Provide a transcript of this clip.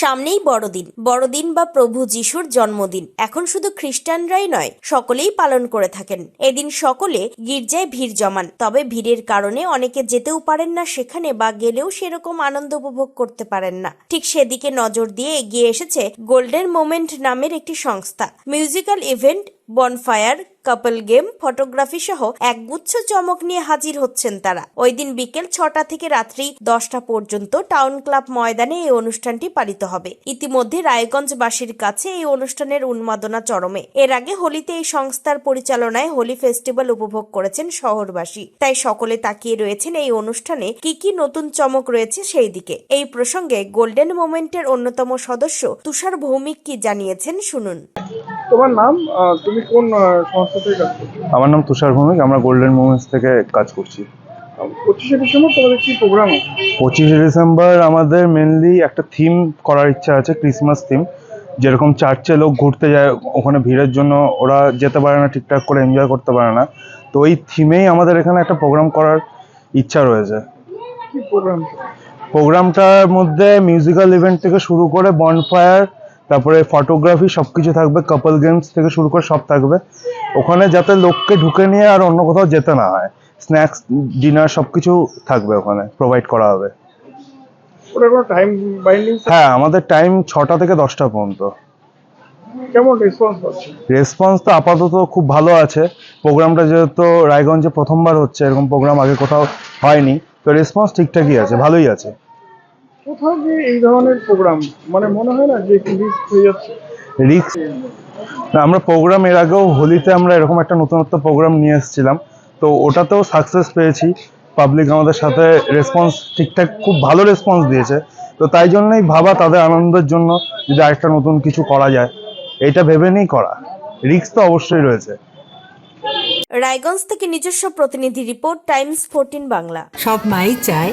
সামনেই বড়দিন। বড়দিন বা প্রভু যিশুর জন্মদিন। এখন শুধু খ্রিস্টানরাই নয়, সকলেই পালন করে থাকেন। এদিন সকলে গির্জায় ভিড় জমান। তবে ভিড়ের কারণে অনেকে যেতেও পারেন না সেখানে বা গেলেও সেরকম আনন্দ উপভোগ করতে পারেন না। ঠিক সেদিকে নজর দিয়ে এগিয়ে এসেছে গোল্ডেন মোমেন্ট নামের একটি সংস্থা। Musical event bonfire, couple game, photography সহ একগুচ্ছ চমক নিয়ে হাজির হচ্ছেন তারা। ওই দিন বিকেল ছটা থেকে রাত্রি দশটা পর্যন্ত টাউন ক্লাব ময়দানে এই অনুষ্ঠানটি পালিত হবে। ইতিমধ্যে রায়গঞ্জবাসীর কাছে এই অনুষ্ঠানের উন্মাদনা চরমে। এর আগে হোলিতে এই সংস্থার পরিচালনায় হোলি ফেস্টিভ্যাল উপভোগ করেছেন শহরবাসী। তাই সকলে তাকিয়ে রয়েছেন এই অনুষ্ঠানে কি কি নতুন চমক রয়েছে সেই দিকে। এই প্রসঙ্গে গোল্ডেন মোমেন্টের অন্যতম সদস্য তুষার ভৌমিক কি জানিয়েছেন শুনুন। তোমার নাম? তুমি কোন সংস্থা থেকে কাজ করছ? আমার নাম তুষার ভৌমিক। আমরা গোল্ডেন মোমেন্টস থেকে কাজ করছি। পঁচিশে ডিসেম্বর তোমাদের কি প্রোগ্রাম পঁচিশে ডিসেম্বর আমাদের মেনলি একটা থিম করার ইচ্ছা আছে ক্রিসমাস থিম যেরকম চার্চে লোক ঘুরতে যায় ওখানে ভিড়ের জন্য ওরা যেতে পারে না ঠিকঠাক করে এনজয় করতে পারে না। তো ওই থিমেই আমাদের এখানে একটা প্রোগ্রাম করার ইচ্ছা রয়েছে। প্রোগ্রামটার মধ্যে মিউজিক্যাল ইভেন্ট থেকে শুরু করে বনফায়ার তারপরে ফটোগ্রাফি সব কিছু থাকবে কাপল গেমস থেকে শুরু করে সব থাকবে। ওখানে যাতে লোককে ঢুকে নিয়ে আর অন্য কোথাও যেতে না হয়। স্ন্যাক্স ডিনার সব কিছু থাকবে ওখানে প্রোভাইড করা হবে। টাইম বাইন্ডিং হ্যাঁ আমাদের টাইম ছটা থেকে দশটা পর্যন্ত। কেমন রেসপন্স তো আপাতত খুব ভালো আছে। প্রোগ্রামটা যেহেতু রায়গঞ্জে প্রথমবার হচ্ছে এরকম প্রোগ্রাম আগে কোথাও হয়নি। তো রেসপন্স ঠিকঠাকই আছে ভালোই আছে। কোথাও যে এই ধরনের প্রোগ্রাম মানে মনে হয় না যে একটু রিস্ক হয়ে যাচ্ছে? রিক্স আমরা প্রোগ্রাম এর আগেও হোলিতে আমরা এরকম একটা নতুনত্ব প্রোগ্রাম নিয়ে এসেছিলাম। তো ওটাতেও সাকসেস পেয়েছি। পাবলিক আমাদের সাথে রেসপন্স ঠিকঠাক খুব ভালো রেসপন্স দিয়েছে। তো তাই জন্যই ভাবা তাদের আনন্দের জন্য যদি আরেকটা নতুন কিছু করা যায়। এটা ভেবে নিয়েই করা। রিক্স তো অবশ্যই রয়েছে। রায়গঞ্জ থেকে নিজস্ব প্রতিনিধি রিপোর্ট টাইমস ফোরটিন বাংলা। সব মাই চায়